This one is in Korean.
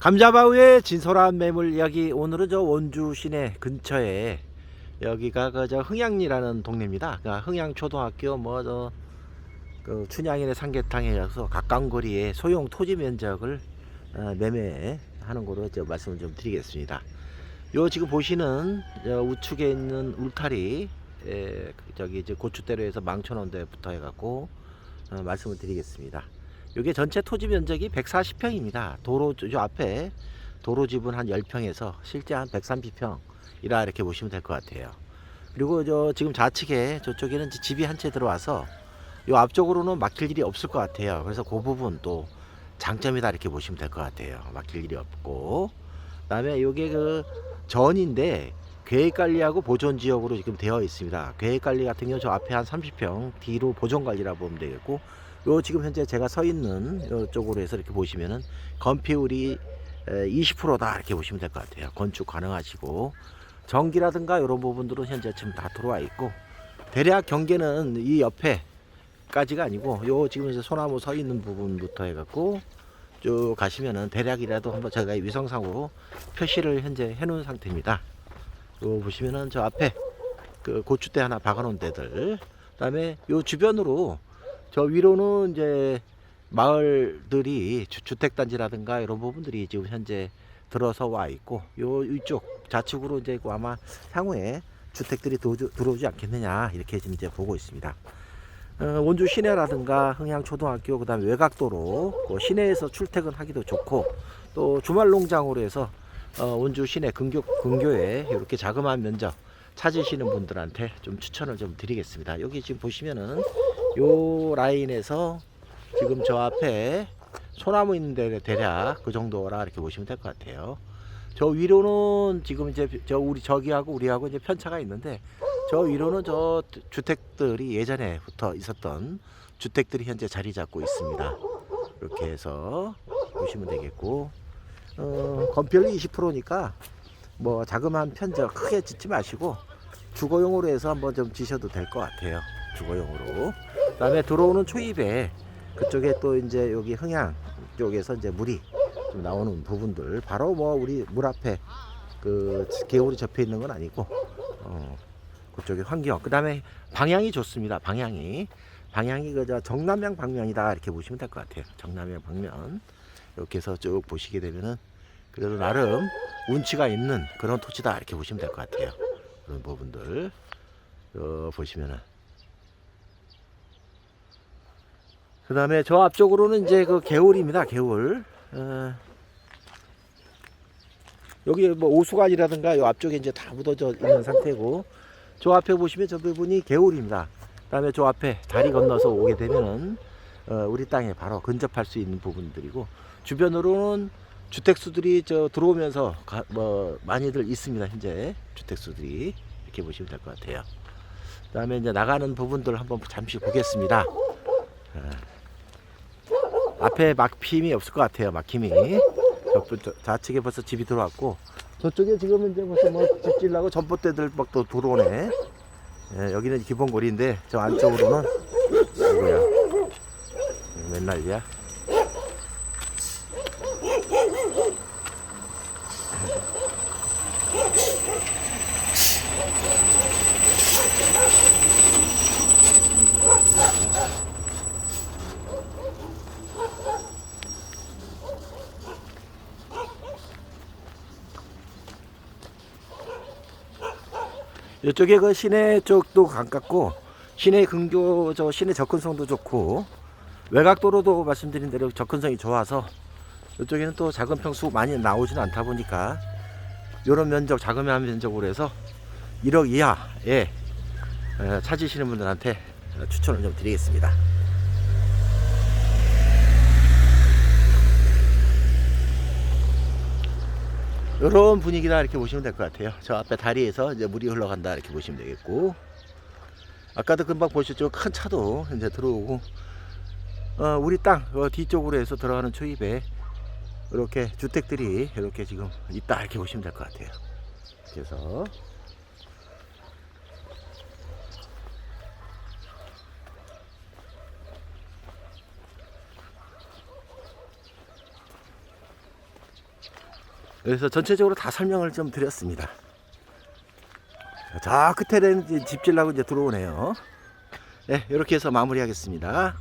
감자바위의 진솔한 매물 이야기 오늘은 저 원주 시내 근처에 여기가 그 저 흥양리라는 동네입니다. 그러니까 흥양 초등학교 뭐저 그 춘향인의 삼계탕에서 가까운 거리에 소형 토지 면적을 어, 매매하는 거로 저 말씀을 좀 드리겠습니다. 요 지금 보시는 저 우측에 있는 울타리 에, 그 저기 이제 고추대로에서 망천원대부터 해갖고 어, 말씀을 드리겠습니다. 이게 전체 토지 면적이 140평입니다. 도로 저 앞에 도로 지분 한 10평에서 실제 한 130평이라 이렇게 보시면 될 것 같아요. 그리고 저 지금 좌측에 저쪽에는 집이 한 채 들어와서 요 앞쪽으로는 막힐 일이 없을 것 같아요. 그래서 그 부분 또 장점이다 이렇게 보시면 될 것 같아요. 막힐 일이 없고 그다음에 요게 그 전인데 계획 관리하고 보존 지역으로 지금 되어 있습니다. 계획 관리 같은 경우 저 앞에 한 30평 뒤로 보존 관리라 보면 되겠고 요 지금 현재 제가 서 있는 요 쪽으로 해서 이렇게 보시면은 건폐율이 20%다 이렇게 보시면 될 것 같아요. 건축 가능하시고 전기라든가 이런 부분들은 현재 지금 다 들어와 있고 대략 경계는 이 옆에까지가 아니고 요 지금 이제 소나무 서 있는 부분부터 해갖고 쭉 가시면은 대략이라도 한번 제가 위성상으로 표시를 현재 해놓은 상태입니다. 요 보시면은 저 앞에 그 고추대 하나 박아놓은 데들 그다음에 요 주변으로 저 위로는 이제 마을들이 주- 주택단지라든가 이런 부분들이 지금 현재 들어서 와 있고 요 이쪽 좌측으로 이제 그 아마 향후에 주택들이 도주- 들어오지 않겠느냐 이렇게 지금 이제 보고 있습니다. 어, 원주 시내라든가 흥양초등학교 그다음에 외곽도로 그 시내에서 출퇴근하기도 좋고 또 주말 농장으로 해서 어, 원주 시내 근교 근교에 이렇게 자그마한 면적 찾으시는 분들한테 좀 추천을 좀 드리겠습니다. 여기 지금 보시면은 요 라인에서 지금 저 앞에 소나무 있는 데 대략 그 정도라 이렇게 보시면 될 것 같아요. 저 위로는 지금 이제 저 우리 저기하고 우리하고 이제 편차가 있는데 저 위로는 저 주택들이 예전에부터 있었던 주택들이 현재 자리 잡고 있습니다. 이렇게 해서 보시면 되겠고 어, 건폐율이 20%니까 뭐 자그마한 편적 크게 짓지 마시고 주거용으로 해서 한번 좀 지셔도 될 것 같아요. 주거용으로. 그다음에 들어오는 초입에 그쪽에 또 이제 여기 흥양 쪽에서 이제 물이 좀 나오는 부분들 바로 뭐 우리 물 앞에 그 개울이 접해 있는 건 아니고 어, 그쪽에 환경 그다음에 방향이 좋습니다. 방향이 방향이 그저 정남향 방면이다 이렇게 보시면 될 것 같아요. 정남향 방면 이렇게 해서 쭉 보시게 되면은 그래도 나름 운치가 있는 그런 토지다 이렇게 보시면 될 것 같아요. 그런 부분들 어, 보시면은 그 다음에 저 앞쪽으로는 이제 그 개울입니다. 개울. 어, 여기 뭐 오수관이라든가 요 앞쪽에 이제 다 묻어져 있는 상태고 저 앞에 보시면 저 부분이 개울입니다. 그 다음에 저 앞에 다리 건너서 오게 되면은 어, 우리 땅에 바로 근접할 수 있는 부분들이고 주변으로는 주택수들이 저 들어오면서 가, 뭐 많이들 있습니다. 현재 주택수들이 이렇게 보시면 될 것 같아요. 그 다음에 이제 나가는 부분들 한번 잠시 보겠습니다. 어, 앞에 막힘이 없을 것 같아요. 막힘이 좌측에 벌써 집이 들어왔고 저쪽에 지금은 이제 벌써 뭐집 질라고 전봇대들 막 또 들어오네. 예, 여기는 기본 거리인데 저 안쪽으로는 누구야? 맨날이야. 이쪽에 그 시내 쪽도 가깝고 시내 근교 저 시내 접근성도 좋고 외곽도로도 말씀드린 대로 접근성이 좋아서 이쪽에는 또 작은 평수 많이 나오진 않다 보니까 이런 면적 자그마한 면적으로 해서 1억 이하에 에, 찾으시는 분들한테 추천을 좀 드리겠습니다. 이런 분위기다 이렇게 보시면 될 것 같아요. 저 앞에 다리에서 이제 물이 흘러간다 이렇게 보시면 되겠고 아까도 금방 보셨죠 큰 차도 이제 들어오고 어, 우리 땅 어, 뒤쪽으로 해서 들어가는 초입에 이렇게 주택들이 이렇게 지금 있다 이렇게 보시면 될 것 같아요. 그래서 그래서 전체적으로 다 설명을 좀 드렸습니다. 자, 저 끝에는 이제 집 질라고 이제 들어오네요. 네, 이렇게 해서 마무리하겠습니다.